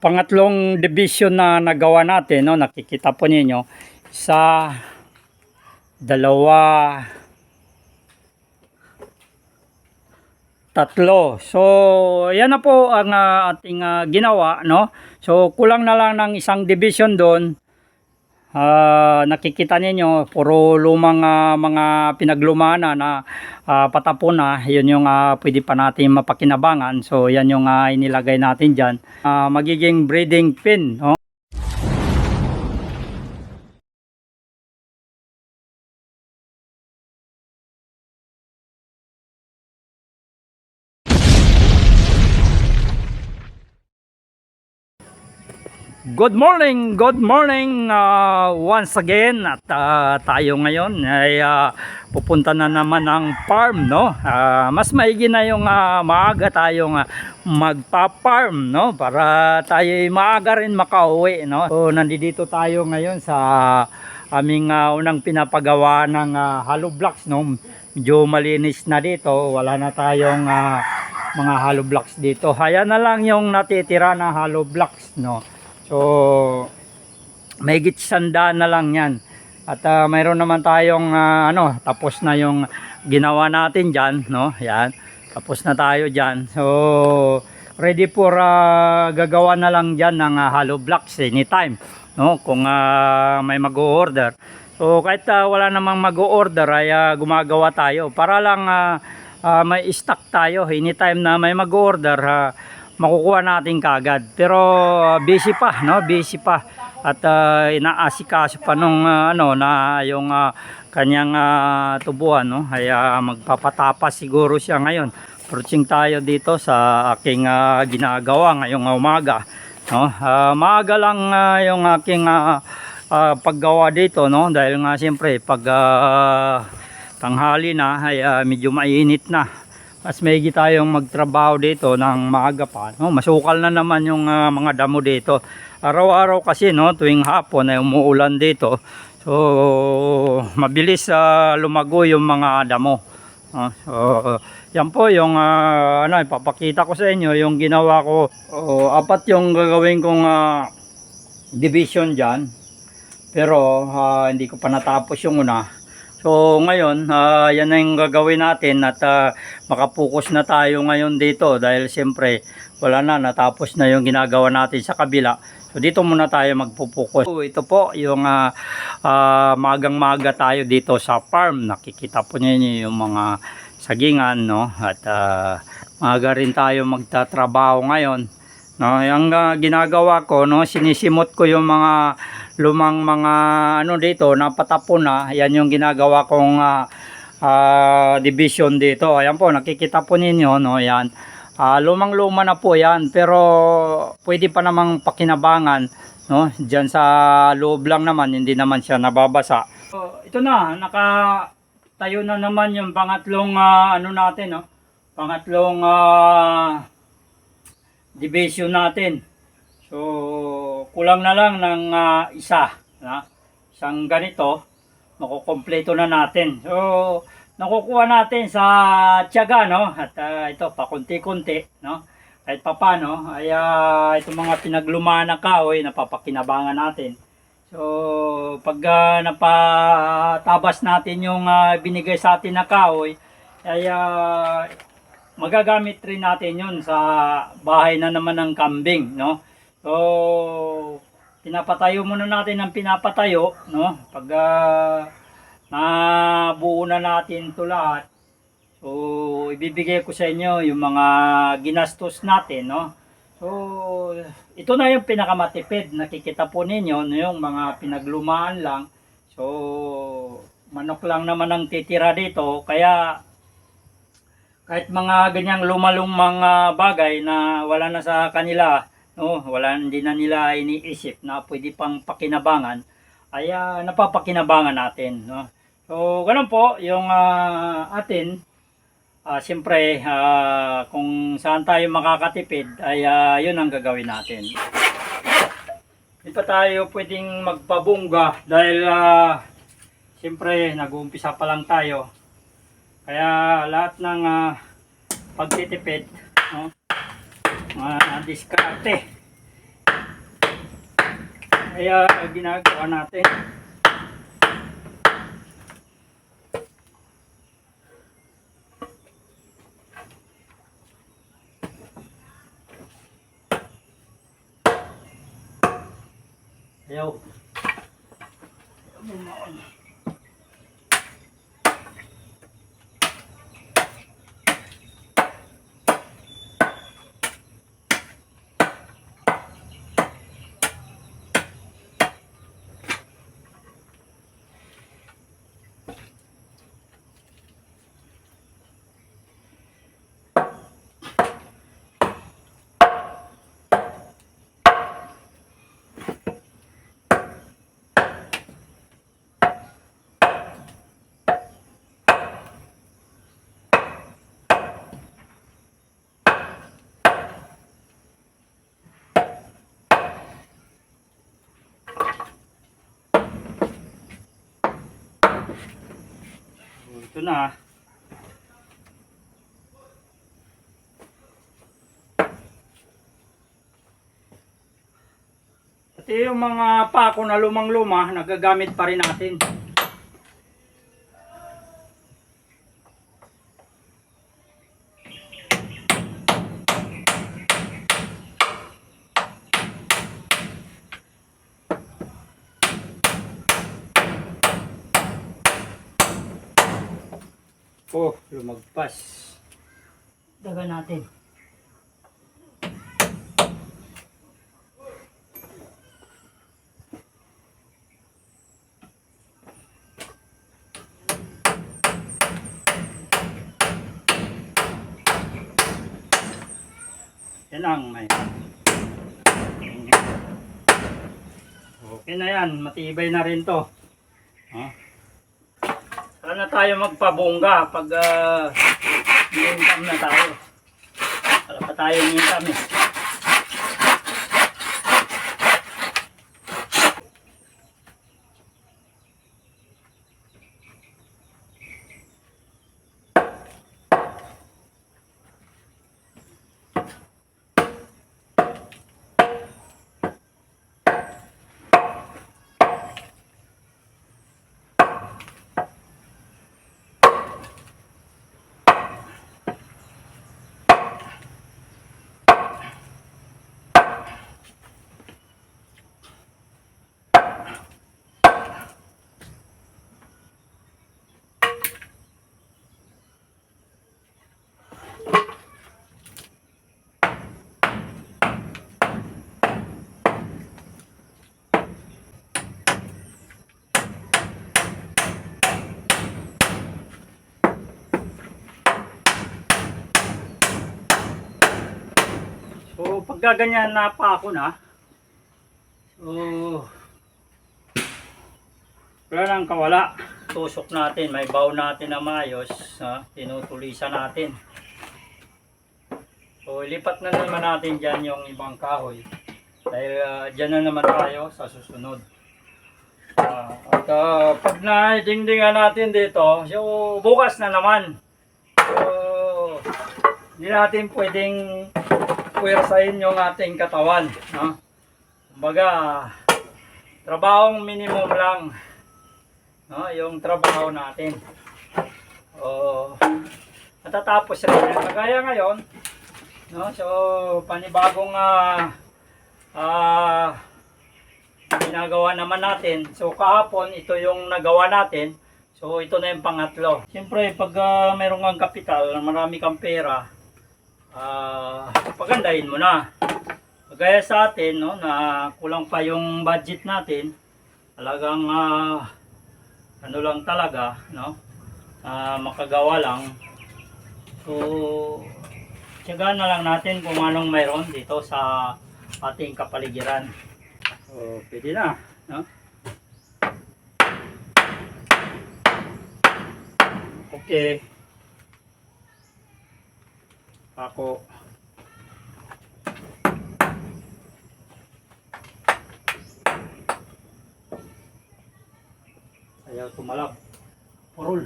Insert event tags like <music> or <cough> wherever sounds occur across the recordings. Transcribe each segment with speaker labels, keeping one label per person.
Speaker 1: pangatlong division na nagawa natin, no, nakikita po ninyo, sa dalawa, tatlo. So, yan na po ang ah, ating ah, ginawa, no? So, kulang na lang ng isang division doon. Ah, nakikita ninyo, puro lumang ah, mga pinaglumana na ah, patapon na. Yun yung ah, pwede pa natin mapakinabangan. So, yan yung ah, inilagay natin dyan. Ah, magiging breeding pin, no? Good morning, good morning uh, once again at uh, tayo ngayon ay uh, pupunta na naman ng farm no. Uh, mas maigi na yung uh, maaga tayong uh, magpa-farm no para tayo ay maaga rin makauwi no. So nandito tayo ngayon sa aming uh, unang pinapagawa ng uh, hollow blocks no. Medyo malinis na dito, wala na tayong uh, mga hollow blocks dito. Haya na lang yung natitira na hollow blocks no. So, may sandaan na lang yan. At ah, mayroon naman tayong ah, ano, tapos na yung ginawa natin dyan, no? Yan. Tapos na tayo dyan. So, ready for ah, gagawa na lang dyan ng ah, hollow blocks anytime, no? Kung ah, may mag-order. So, kahit ah, wala namang mag-order ay ah, gumagawa tayo para lang ah, ah, may stock tayo anytime na may mag-order. ah, makukuha natin kagad. Pero uh, busy pa, no? Busy pa. At uh, inaasikaso pa nung uh, ano na yung uh, kanyang uh, tubuan, no? Ay uh, magpapatapas siguro siya ngayon. Approaching tayo dito sa aking uh, ginagawa ngayong umaga, no? Uh, maaga lang uh, yung aking uh, uh, paggawa dito, no? Dahil nga siyempre pag uh, tanghali na ay uh, medyo mainit na mas maigi tayong magtrabaho dito ng maaga pa. No? Masukal na naman yung ah, mga damo dito. Araw-araw kasi no, tuwing hapon ay umuulan dito. So, mabilis ah, lumago yung mga damo. No? So, yan po yung ah, ano, ipapakita ko sa inyo yung ginawa ko. Oh, apat yung gagawin kong ah, division dyan. Pero ah, hindi ko pa natapos yung una. So ngayon, ah, yan na yung gagawin natin at ah, makapokus na tayo ngayon dito dahil siyempre wala na, natapos na yung ginagawa natin sa kabila. So dito muna tayo magpupokus. So, ito po yung ah, ah, magang-maga tayo dito sa farm. Nakikita po niyo yung mga sagingan no at ah, maaga rin tayo magtatrabaho ngayon. No, yung ah, ginagawa ko no, sinisimot ko yung mga lumang mga ano dito napatapon na. Yan yung ginagawa kong ah, ah, division dito. Ayan po, nakikita po ninyo no, yan. Ah, lumang-luma na po yan pero pwede pa namang pakinabangan no diyan sa loob lang naman hindi naman siya nababasa. So, ito na naka tayo na naman yung pangatlong ah, ano natin no. Pangatlong ah, division natin. So, kulang na lang ng ah, isa. Na? Isang ganito, makukompleto na natin. So, nakukuha natin sa tiyaga, no? At ah, ito, pakunti-kunti, no? Kahit pa paano, ay ah, itong mga pinagluma na kahoy, napapakinabangan natin. So, pag ah, napatabas natin yung ah, binigay sa atin na kahoy, ay ah, magagamit rin natin yun sa bahay na naman ng kambing, no? So, pinapatayo muna natin ng pinapatayo, no? Pag ah, nabuo na natin ito lahat, so, ibibigay ko sa inyo yung mga ginastos natin, no? So, ito na yung pinakamatipid. Nakikita po ninyo, no, yung mga pinaglumaan lang. So, manok lang naman ang titira dito. Kaya, kahit mga ganyang lumalong mga bagay na wala na sa kanila, no, wala hindi na nila iniisip na pwede pang pakinabangan, ay ah, napapakinabangan natin, no. So, ganun po yung ah, atin Ah, siyempre, ah, kung saan tayo makakatipid, ay ah, yun ang gagawin natin. Hindi pa tayo pwedeng magpabungga dahil ah, siyempre, nag-uumpisa pa lang tayo. Kaya lahat ng ah, pagtitipid, no? Mga diskarte, Kaya ginagawa natin. Ayaw. Ayaw mo maon. Ito na. Pati yung mga pako na lumang-luma, nagagamit pa rin natin. Oh, lumagpas. Daga natin. Yan ang may. Okay na yan, matibay na rin to. Ha? Sana tayo magpabongga pag uh, income na tayo. Wala pa tayong income eh. So, paggaganyan na pa ako na, so, wala nang kawala. Tusok natin, may bow natin na maayos, ha? tinutulisan natin. So, ilipat na naman natin dyan yung ibang kahoy. Dahil ah, dyan na naman tayo sa susunod. Ah, at ah, pag na-dingdingan natin dito, so, bukas na naman. So, hindi natin pwedeng puwersahin yung ating katawan. No? Kumbaga, trabahong minimum lang. No? Yung trabaho natin. O, matatapos rin. Kagaya ngayon, no? so panibagong ah ah, ginagawa naman natin. So kahapon, ito yung nagawa natin. So ito na yung pangatlo. Siyempre, pag ah, meron kapital, marami kang pera, ah pagandahin mo na. Kagaya sa atin, no, na kulang pa yung budget natin, talagang ah, ano lang talaga, no, ah, makagawa lang. So, tiyagaan na lang natin kung anong mayroon dito sa ating kapaligiran. So, pwede na, no? Okay. Ako. Ayaw tumalab. Purol.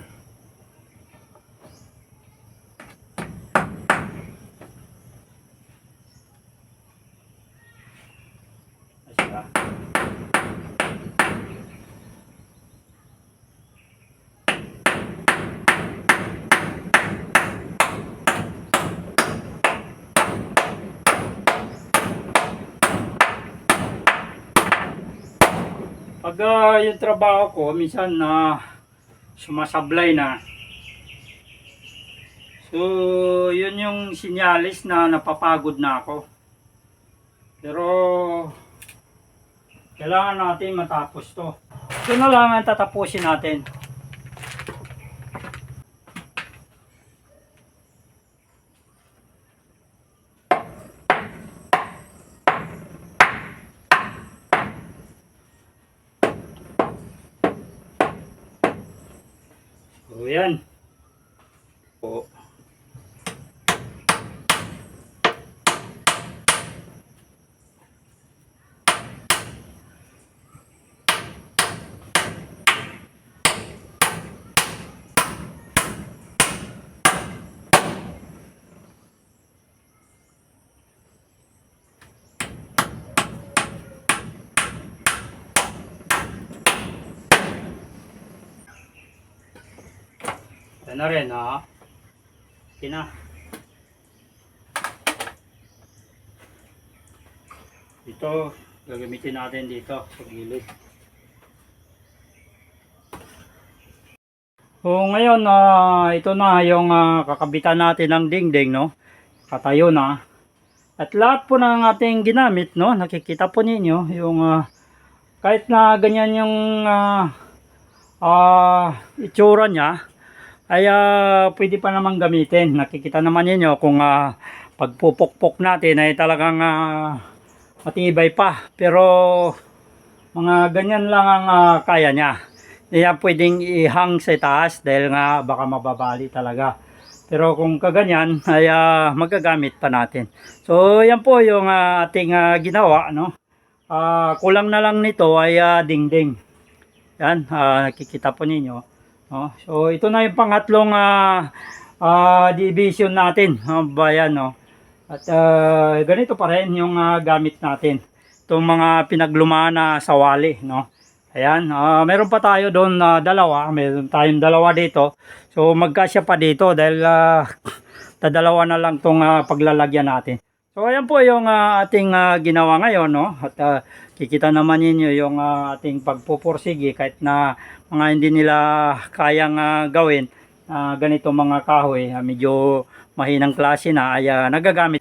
Speaker 1: Mas talaga. Pag ah, yung trabaho ko, minsan na sumasablay na. So, yun yung sinyalis na napapagod na ako. Pero, kailangan natin matapos to. Ito na lang ang tatapusin natin. So, yan. O. Yan na rin, ha? Okay na. Ito, gagamitin natin dito sa gilid. So ngayon, ah, ito na yung ah, kakabitan natin ng dingding, no? Katayo na. At lahat po ng ating ginamit, no? Nakikita po ninyo yung ah, kahit na ganyan yung ah, ah, itsura niya, ay ah, pwede pa naman gamitin. Nakikita naman ninyo kung ah, pagpupukpok natin ay talagang ah, matibay pa. Pero mga ganyan lang ang ah, kaya niya. Niya pwedeng ihang sa taas dahil nga baka mababali talaga. Pero kung kaganyan ay ah, magagamit pa natin. So yan po yung ah, ating ah, ginawa. No? Ah, kulang na lang nito ay ah, dingding. Yan, ah, nakikita po ninyo. No? So ito na yung pangatlong ah, ah, division natin, uh, bayan no. At ah, ganito pa rin yung ah, gamit natin. Itong mga pinaglumaan na sawali, no. Ayan, ah, meron pa tayo doon na dalawa, meron tayong dalawa dito. So magkasya pa dito dahil <laughs> uh, tadalawa na lang tong ah, paglalagyan natin. So ayan po yung ah, ating ah, ginawa ngayon, no. At ah, kikita naman ninyo yung ah, ating pagpupursige kahit na mga hindi nila kayang ah, gawin ah, ganito mga kahoy ah, medyo mahinang klase na ay ah, nagagamit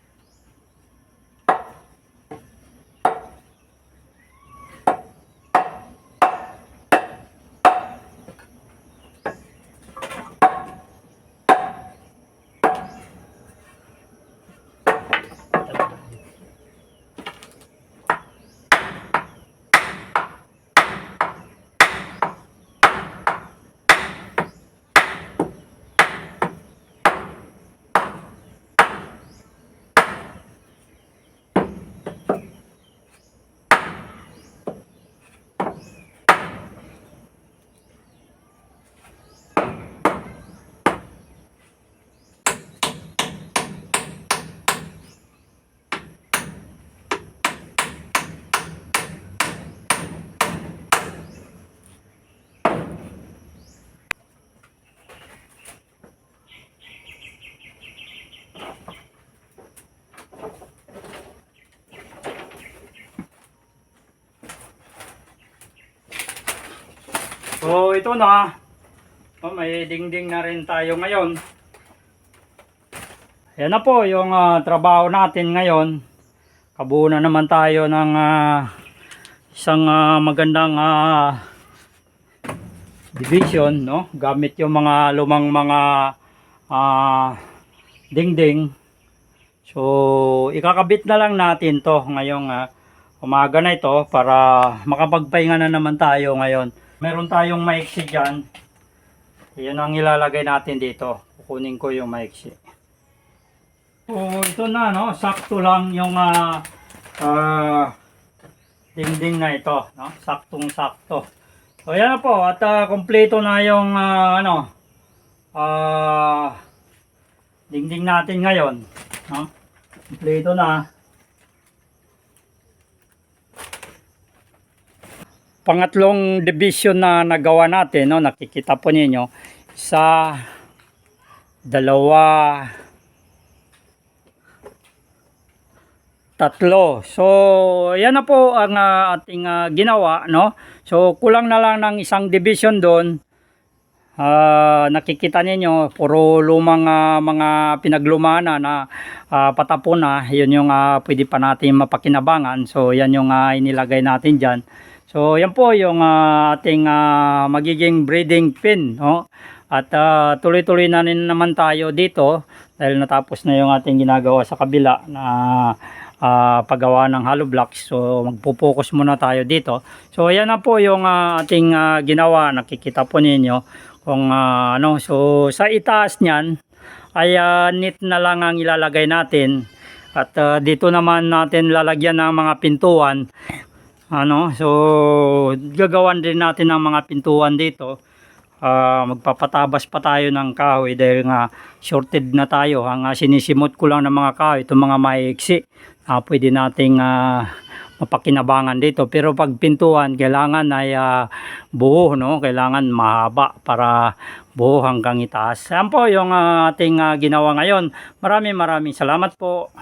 Speaker 1: So ito na. Oh, may dingding na rin tayo ngayon. Yan na po yung ah, trabaho natin ngayon. Kabuo na naman tayo ng ah, isang ah, magandang ah, division, no? Gamit yung mga lumang mga ah, dingding. So, ikakabit na lang natin to ngayong ah, umaga na ito para makapagpahinga na naman tayo ngayon. Meron tayong maiksi dyan. Yan ang ilalagay natin dito. Kukunin ko yung maiksi. So, ito na, no? Sakto lang yung ah, ah, dingding na ito, no? Saktong sakto. So, yan po. At ah, kompleto na yung, ah, ano, ah, dingding natin ngayon, no? Kompleto na. Pangatlong division na nagawa natin, no, nakikita po ninyo, sa dalawa, tatlo. So, yan na po ang ah, ating ah, ginawa, no? So, kulang na lang ng isang division doon. Ah, nakikita ninyo, puro lumang ah, mga pinaglumana na ah, patapon na. Yun yung ah, pwede pa natin mapakinabangan. So, yan yung ah, inilagay natin dyan. So, yan po yung ah, ating ah, magiging breeding pin, no? At ah, tuloy-tuloy na rin naman tayo dito dahil natapos na yung ating ginagawa sa kabila na ah, paggawa ng hollow blocks. So magpo-focus muna tayo dito. So ayan na po yung ah, ating ah, ginawa. Nakikita po ninyo kung ah, ano. So sa itaas niyan ay ah, knit na lang ang ilalagay natin. At ah, dito naman natin lalagyan ng mga pintuan. Ano, so gagawan din natin ng mga pintuan dito. Ah, magpapatabas pa tayo ng kahoy dahil nga shorted na tayo. Ang ah, sinisimot ko lang ng mga kahoy, itong mga maiksi, ah, pwede nating ah, mapakinabangan dito. Pero pag pintuan, kailangan ay ah, buo, no? Kailangan mahaba para buo hanggang itaas. Yan po yung ah, ating ah, ginawa ngayon. Maraming maraming salamat po.